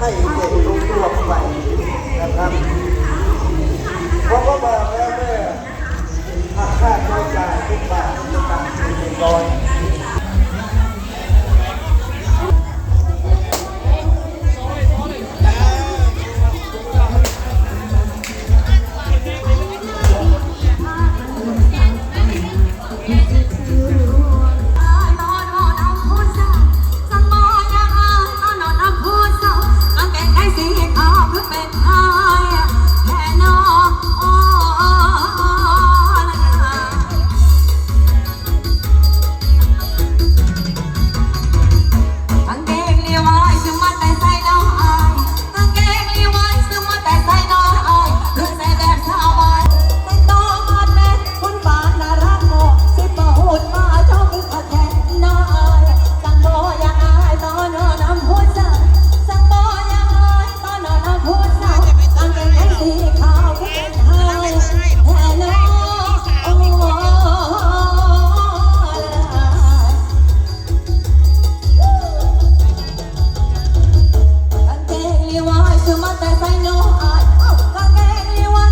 ให้เด็กรู้ตัวไปนะครับเพราะก็บอกแล้วเมื่อหักค่าใช้จ่ายทุกบาททุกสตางค์เป็นร้อย I